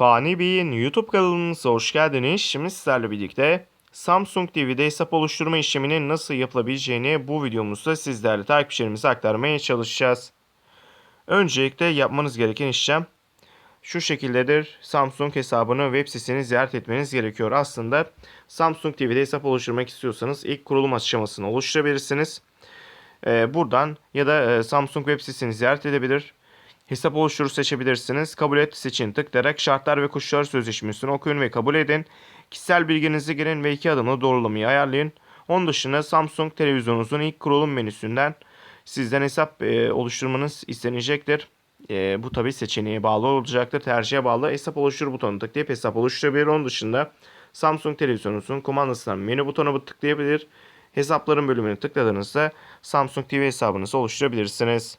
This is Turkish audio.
Fani Bey'in YouTube kanalımıza hoş geldiniz. Şimdi sizlerle birlikte Samsung TV'de hesap oluşturma işleminin nasıl yapılabileceğini bu videomuzda sizlerle takipçilerimize aktarmaya çalışacağız. Öncelikle yapmanız gereken işlem şu şekildedir. Samsung hesabını web sitesini ziyaret etmeniz gerekiyor. Aslında Samsung TV'de hesap oluşturmak istiyorsanız ilk kurulum aşamasını oluşturabilirsiniz. Ee, buradan ya da e, Samsung web sitesini ziyaret edebilir. Hesap oluşturur seçebilirsiniz. Kabul et seçin tıklayarak şartlar ve koşullar sözleşmesini okuyun ve kabul edin. Kişisel bilginizi girin ve iki adımlı doğrulamayı ayarlayın. Onun dışında Samsung televizyonunuzun ilk kurulum menüsünden sizden hesap e, oluşturmanız istenecektir. E, bu tabi seçeneğe bağlı olacaktır. Tercihe bağlı hesap oluştur butonunu tıklayıp hesap oluşturabilir. Onun dışında Samsung televizyonunuzun kumandasından menü butonuna tıklayabilir. Hesapların bölümünü tıkladığınızda Samsung TV hesabınızı oluşturabilirsiniz.